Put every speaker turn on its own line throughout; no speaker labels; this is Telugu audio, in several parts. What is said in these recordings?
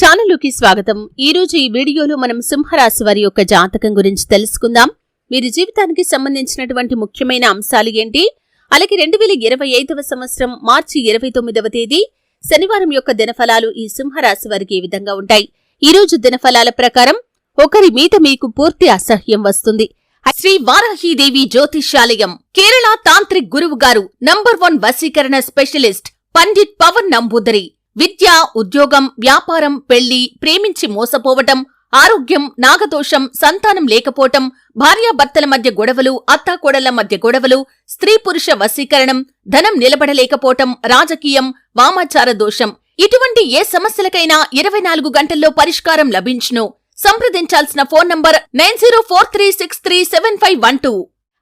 ఛానల్లోకి స్వాగతం. ఈ రోజు ఈ వీడియోలో మనం సింహరాశి వారి యొక్క జాతకం గురించి తెలుసుకుందాం. మీరు జీవితానికి సంబంధించినటువంటి ముఖ్యమైన అంశాలు ఏంటి? అలాగే రెండు వేల ఇరవై ఐదవ సంవత్సరం మార్చి ఇరవై తొమ్మిదవ తేదీ శనివారం యొక్క దినఫలాలు ఈ సింహరాశి వారికి ఏ విధంగా ఉంటాయి? ఈ రోజు దినఫలాల ప్రకారం ఒకరి మీద మీకు పూర్తి అసహ్యం వస్తుంది. శ్రీ వారాహీదేవి జ్యోతిష్యాలయం కేరళ తాంత్రిక్ గురువు గారు నంబర్ వన్ వసీకరణ స్పెషలిస్ట్ పండిట్ పవన్ నంబూదరి. విద్య ఉద్యోగం వ్యాపారం పెళ్ళి ప్రేమించి మోసపోవటం ఆరోగ్యం నాగదోషం సంతానం లేకపోవటం భార్యాభర్తల మధ్య గొడవలు అత్తాకోడళ్ళ మధ్య గొడవలు స్త్రీ పురుష వశీకరణం ధనం నిలబడలేకపోవటం రాజకీయం వామాచార దోషం. ఇటువంటి ఏ సమస్యలకైనా ఇరవై నాలుగు గంటల్లో పరిష్కారం లభించును. సంప్రదించాల్సిన phone number nine zero four three six three seven five one two.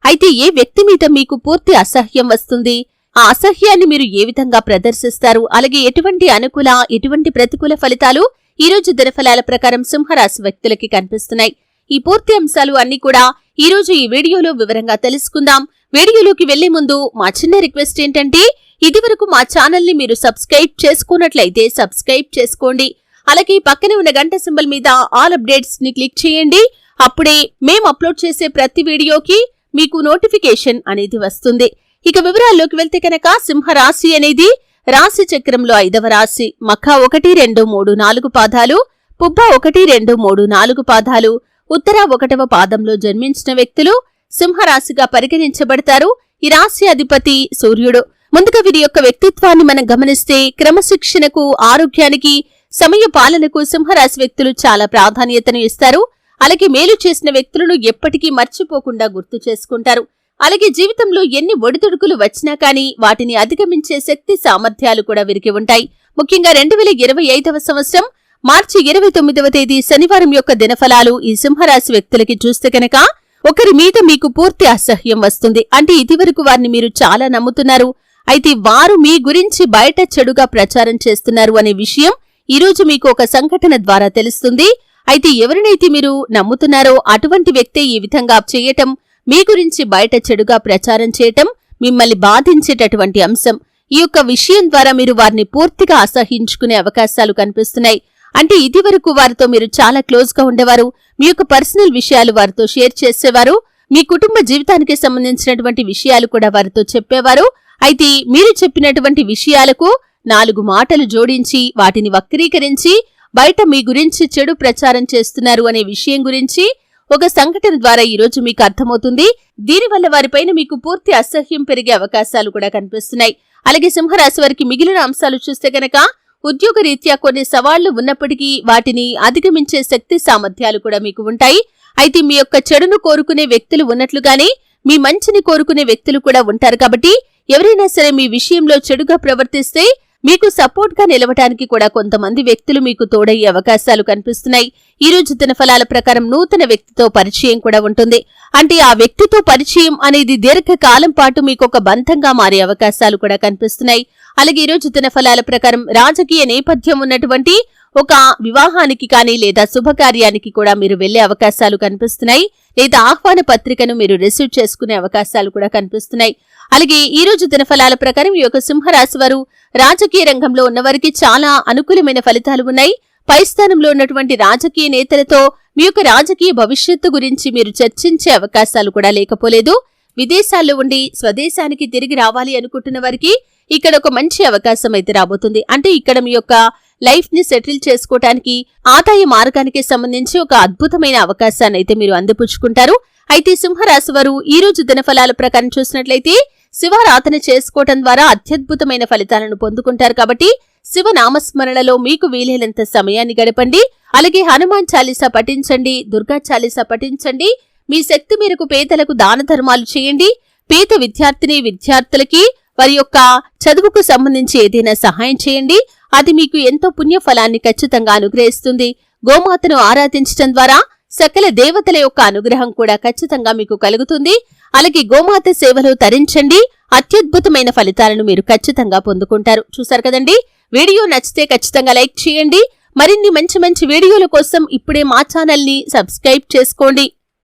అయితే ఏ వ్యక్తి మీద మీకు పూర్తి అసహ్యం వస్తుంది? ఆ అసహ్యాన్ని మీరు ఏ విధంగా ప్రదర్శిస్తారు? అలాగే ఎటువంటి అనుకూల ఎటువంటి ప్రతికూల ఫలితాలు ఈ రోజు దినఫలాల ప్రకారం సింహరాశి వ్యక్తులకి కనిపిస్తున్నాయి? ఈ పూర్తి అంశాలు అన్ని కూడా ఈ రోజు ఈ వీడియోలో వివరంగా తెలుసుకుందాం. వీడియోలోకి వెళ్ళే ముందు మా చిన్న రిక్వెస్ట్ ఏంటంటే ఇదివరకు మా ఛానల్ని మీరు సబ్స్క్రైబ్ చేసుకున్నట్లయితే సబ్స్క్రైబ్ చేసుకోండి. అలాగే పక్కనే ఉన్న గంట సింబల్ మీద ఆల్ అప్డేట్స్ని క్లిక్ చేయండి. అప్పుడే మేము అప్లోడ్ చేసే ప్రతి వీడియోకి మీకు నోటిఫికేషన్ అనేది వస్తుంది. ఇక వివరాల్లోకి వెళ్తే కనుక సింహరాశి అనేది రాశి చక్రంలో ఐదవ రాశి. మఖ ఒకటి రెండు మూడు నాలుగు పాదాలు పుబ్బ ఒకటి రెండు మూడు నాలుగు పాదాలు. ఉత్తర ఒకటవ పాదంలో జన్మించిన వ్యక్తులు సింహరాశిగా పరిగణించబడతారు. ఈ రాశి అధిపతి సూర్యుడు. ముందుగా వీరి యొక్క వ్యక్తిత్వాన్ని మనం గమనిస్తే క్రమశిక్షణకు ఆరోగ్యానికి సమయ పాలనకు సింహరాశి వ్యక్తులు చాలా ప్రాధాన్యతను ఇస్తారు. అలాగే మేలు చేసిన వ్యక్తులను ఎప్పటికీ మర్చిపోకుండా గుర్తు చేసుకుంటారు. అలాగే జీవితంలో ఎన్ని ఒడిదుడుకులు వచ్చినా కానీ వాటిని అధిగమించే శక్తి సామర్థ్యాలు కూడా విరిగి ఉంటాయి. ముఖ్యంగా రెండు వేల ఇరవై ఐదవ సంవత్సరం మార్చి ఇరవై తొమ్మిదవ తేదీ శనివారం యొక్క దినఫలాలు ఈ సింహరాశి వ్యక్తులకి చూస్తే కనుక ఒకరి మీద మీకు పూర్తి అసహ్యం వస్తుంది. అంటే ఇదివరకు వారిని మీరు చాలా నమ్ముతున్నారు. అయితే వారు మీ గురించి బయట చెడుగా ప్రచారం చేస్తున్నారు అనే విషయం ఈరోజు మీకు ఒక సంఘటన ద్వారా తెలుస్తుంది. అయితే ఎవరినైతే మీరు నమ్ముతున్నారో అటువంటి వ్యక్తే ఈ విధంగా చేయటం మీ గురించి బయట చెడుగా ప్రచారం చేయటం మిమ్మల్ని బాధించేటటువంటి అంశం. ఈ యొక్క విషయం ద్వారా మీరు వారిని పూర్తిగా అసహించుకునే అవకాశాలు కనిపిస్తున్నాయి. అంటే ఇదివరకు వారితో మీరు చాలా క్లోజ్గా ఉండేవారు. మీ యొక్క పర్సనల్ విషయాలు వారితో షేర్ చేసేవారు. మీ కుటుంబ జీవితానికి సంబంధించినటువంటి విషయాలు కూడా వారితో చెప్పేవారు. అయితే మీరు చెప్పినటువంటి విషయాలకు నాలుగు మాటలు జోడించి వాటిని వక్రీకరించి బయట మీ గురించి చెడు ప్రచారం చేస్తున్నారు అనే విషయం గురించి ఒక సంఘటన ద్వారా ఈ రోజు మీకు అర్థమవుతుంది. దీనివల్ల వారిపైన మీకు పూర్తి అసహ్యం పెరిగే అవకాశాలు కూడా కనిపిస్తున్నాయి. అలాగే సింహరాశి వారికి మిగిలిన అంశాలు చూస్తే గనక ఉద్యోగ రీత్యా కొన్ని సవాళ్ళు ఉన్నప్పటికీ వాటిని అధిగమించే శక్తి సామర్థ్యాలు కూడా మీకు ఉంటాయి. అయితే మీ యొక్క చెడును కోరుకునే వ్యక్తులు ఉన్నట్లుగానే మీ మంచిని కోరుకునే వ్యక్తులు కూడా ఉంటారు కాబట్టి ఎవరైనా సరే మీ విషయంలో చెడుగా ప్రవర్తిస్తే మీకు సపోర్ట్గా నిలవటానికి కూడా కొంతమంది వ్యక్తులు మీకు తోడయ్యే అవకాశాలు కనిపిస్తున్నాయి. ఈ రోజు దినఫలాల ప్రకారం నూతన వ్యక్తితో పరిచయం కూడా ఉంటుంది. అంటే ఆ వ్యక్తితో పరిచయం అనేది దీర్ఘకాలం పాటు మీకు ఒక బంధంగా మారే అవకాశాలు కూడా కనిపిస్తున్నాయి. అలాగే ఈ రోజు దినఫలాల ప్రకారం రాజకీయ నేపథ్యం ఉన్నటువంటి ఒక వివాహానికి కానీ లేదా శుభకార్యానికి కూడా మీరు వెళ్ళే అవకాశాలు కనిపిస్తున్నాయి. లేదా ఆహ్వాన పత్రికను మీరు రిసీవ్ చేసుకునే అవకాశాలు కూడా కనిపిస్తున్నాయి. అలాగే ఈ రోజు దినఫలాల ప్రకారం ఈ యొక్క సింహరాశి వారు రాజకీయ రంగంలో ఉన్నవారికి చాలా అనుకూలమైన ఫలితాలు ఉన్నాయి. పై స్థానంలో ఉన్నటువంటి రాజకీయ నేతలతో మీ యొక్క రాజకీయ భవిష్యత్తు గురించి మీరు చర్చించే అవకాశాలు కూడా లేకపోలేదు. విదేశాల్లో ఉండి స్వదేశానికి తిరిగి రావాలి అనుకుంటున్న వారికి ఇక్కడ ఒక మంచి అవకాశం అయితే రాబోతుంది. అంటే ఇక్కడ మీ యొక్క లైఫ్ని సెటిల్ చేసుకోవటానికి ఆదాయ మార్గానికి సంబంధించి ఒక అద్భుతమైన అవకాశాన్ని అయితే మీరు అందిపుచ్చుకుంటారు. అయితే సింహరాశి వారు ఈ రోజు దినఫలాల ప్రకారం చూసినట్లయితే శివారాధన చేసుకోవటం ద్వారా అత్యద్భుతమైన ఫలితాలను పొందుకుంటారు కాబట్టి శివ నామస్మరణలో మీకు వీలైనంత సమయాన్ని గడపండి. అలాగే హనుమాన్ చాలీసా పఠించండి దుర్గా చాలీసా పఠించండి. మీ శక్తి మేరకు పేదలకు దాన ధర్మాలు చేయండి. పేద విద్యార్థిని విద్యార్థులకి వారి యొక్క చదువుకు సంబంధించి ఏదైనా సహాయం చేయండి. అది మీకు ఎంతో పుణ్యఫలాన్ని ఖచ్చితంగా అనుగ్రహిస్తుంది. గోమాతను ఆరాధించటం ద్వారా సకల దేవతల యొక్క అనుగ్రహం కూడా ఖచ్చితంగా మీకు కలుగుతుంది. అలాగే గోమాత సేవలు తరించండి. అత్యద్భుతమైన ఫలితాలను మీరు ఖచ్చితంగా పొందుకుంటారు. చూసారు కదండి? వీడియో నచ్చితే ఖచ్చితంగా లైక్ చేయండి. మరిన్ని మంచి మంచి వీడియోల కోసం ఇప్పుడే మా ఛానల్ని సబ్స్క్రైబ్ చేసుకోండి.